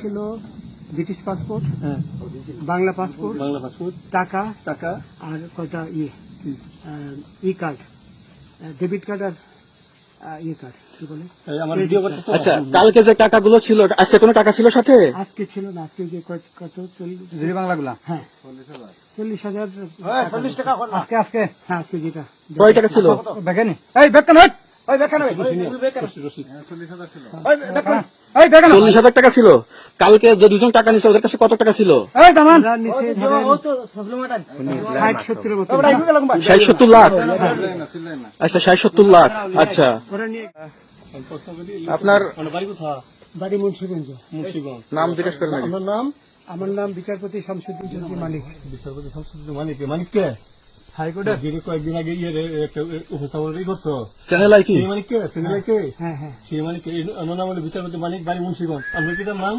ছিল British passport হ্যাঁ। Bangla passport Bangla passport টাকা টাকা। আর কয়টা ইয়ে ই কার্ড ডেবিট কার্ড আর ইয়ে কার্ড কি বলে? আমার আচ্ছা কালকে যে টাকাগুলো ছিল আজকে কোনো টাকা ছিল সাথে? আজকে ছিল না আজকে যে কত- কত চল্লিশ বাংলাগুলা হ্যাঁ। চল্লিশ হাজার। চল্লিশ টাকা আজকে আজকে হ্যাঁ আজকে যেটা। কয় টাকা ছিল? এই ওই বেকান ওই রশিদ এই বেকান চল্লিশ হাজার টাকা ছিল। কালকে যে দুজন টাকা নিছে ওদের কাছে কত টাকা ছিল? এই দামান। আমরা নিচে ধরেন ষাট সত্তরের মতো। ষাট সত্তর লাখ? আচ্ছা ষাট সত্তর লাখ। আচ্ছা। আপনার বাড়ি মুন্সিগঞ্জ। মুন্সিগঞ্জ। নাম জিজ্ঞেস করেন। নাম আমার নাম বিচারপতি শামসুদ্দিন মালিক বিচারপতি শামসুদ্দিন মানিক। মানিক কে? হাইকোর্টের যিনি কয়েকদিন আগে ইয়ে একটা উপস্থাপন করছ চ্যানেল কি? হ্যাঁ হ্যাঁ সেই মানিক কে বিচারপতি বাড়ি মুন্সিগঞ্জ। আপনার পিতার নাম?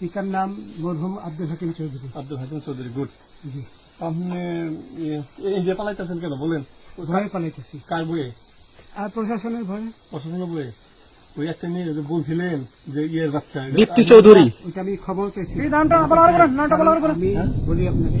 পিতার নাম মরহুম আব্দুল হাকিম চৌধুরী। আব্দুল হাকিম চৌধুরী গুড। জি। আপনি ইন্ডিয়া পালাইতেছেন কেন? বলেন। ভয়ে পালাইতেছি। কার বইয়ে আর প্রশাসনের ভয়ে। প্রশাসন বইয়ে ওই একটা মেয়ে বলছিলেন যে ইয়ের বাচ্চা। দীপ্তি চৌধুরী। ওইটা আমি খবর চাইছি। নামটা নামটা আমি বলি আপনাকে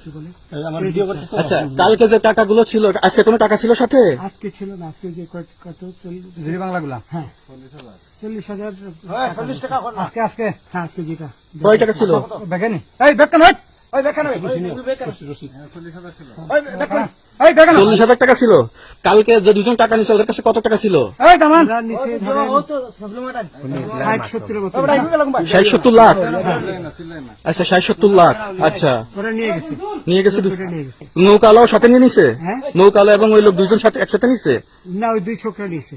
কি বলে? এই আমার ভিডিও করতেছ আচ্ছা কালকে যে টাকাগুলো ছিল আজকে কোনো টাকা ছিল সাথে? আজকে ছিল না আজকে যে কত? চল্লিশ জি হ্যাঁ। চল্লিশ হাজার। চল্লিশ টাকা। আজকে আজকে। হ্যাঁ আজকে যেটা। কয় টাকা ছিল? বেকানি এই বেকান হট চল্লিশ হাজার টাকা ছিল। কালকে যে দুজন টাকা ওদের কাছে কত টাকা ছিল? ষাট ষাট সত্তর লাখ। আচ্ছা ষাট সত্তর লাখ। আচ্ছা। নিয়ে গেছে। নিয়ে গেছে দু- ওটা নিয়ে গেছে। নৌকালাও সাথে নিয়ে নিছে? হ্যাঁ? নৌকালা এবং ওই লোক দুজন সাথে একসাথে নিছে? না ওই দুই ছোকরা নিয়েছে